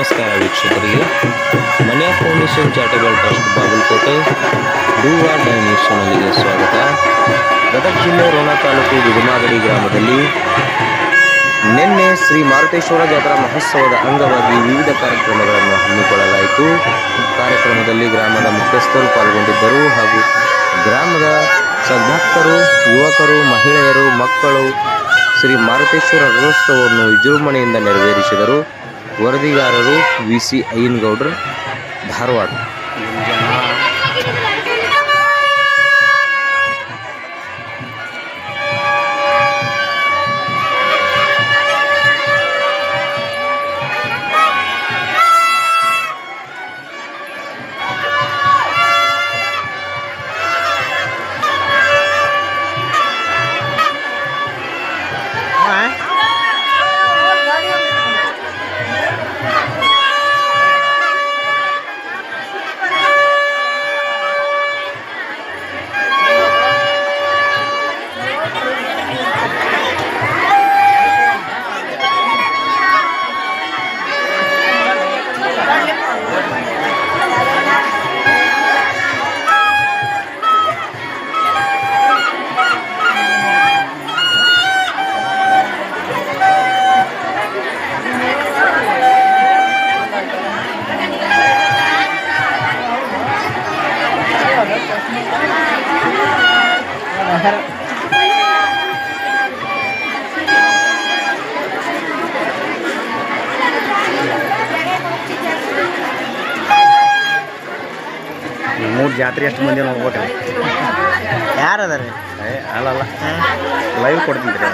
ನಮಸ್ಕಾರ ವೀಕ್ಷಕರಿಗೆ. ಮನೆ ಫೌಂಡೇಶನ್ ಚಾರಿಟಬಲ್ ಟ್ರಸ್ಟ್ ಬಾಗಲಕೋಟೆ ಡೂವಾ ಡೈ ನ್ಯೂಸ್ ಚಾನಲ್ಗೆ ಸ್ವಾಗತ. ಗದಗ ಜಿಲ್ಲೆ ರೋಣ ತಾಲೂಕು ಗುದುಮಾಗಡಿ ಗ್ರಾಮದಲ್ಲಿ ನಿನ್ನೆ ಶ್ರೀ ಮಾರುತೇಶ್ವರ ಜಾತ್ರಾ ಮಹೋತ್ಸವದ ಅಂಗವಾಗಿ ವಿವಿಧ ಕಾರ್ಯಕ್ರಮಗಳನ್ನು ಹಮ್ಮಿಕೊಳ್ಳಲಾಯಿತು. ಕಾರ್ಯಕ್ರಮದಲ್ಲಿ ಗ್ರಾಮದ ಮುಖ್ಯಸ್ಥರು ಪಾಲ್ಗೊಂಡಿದ್ದರು ಹಾಗೂ ಗ್ರಾಮದ ಸದ್ಭಕ್ತರು ಯುವಕರು, ಮಹಿಳೆಯರು, ಮಕ್ಕಳು ಶ್ರೀ ಮಾರುತೇಶ್ವರ ರಥೋತ್ಸವವನ್ನು ವಿಜೃಂಭಣೆಯಿಂದ ನೆರವೇರಿಸಿದರು. ವರದಿಗಾರರು ವಿ ಸಿ ಅಯ್ಯನಗೌಡ್ರು ಧಾರವಾಡ. ಮೂರು ಜಾತ್ರೆ ಎಷ್ಟು ಮಂದಿ ನೋಡ್ಬಿಟ್ರಿ ಯಾರು ಅದಾರ ರೀ ಅಲ್ಲಲ್ಲ. ಲೈವ್ ಕೊಡ್ತೀನಿ ರೀ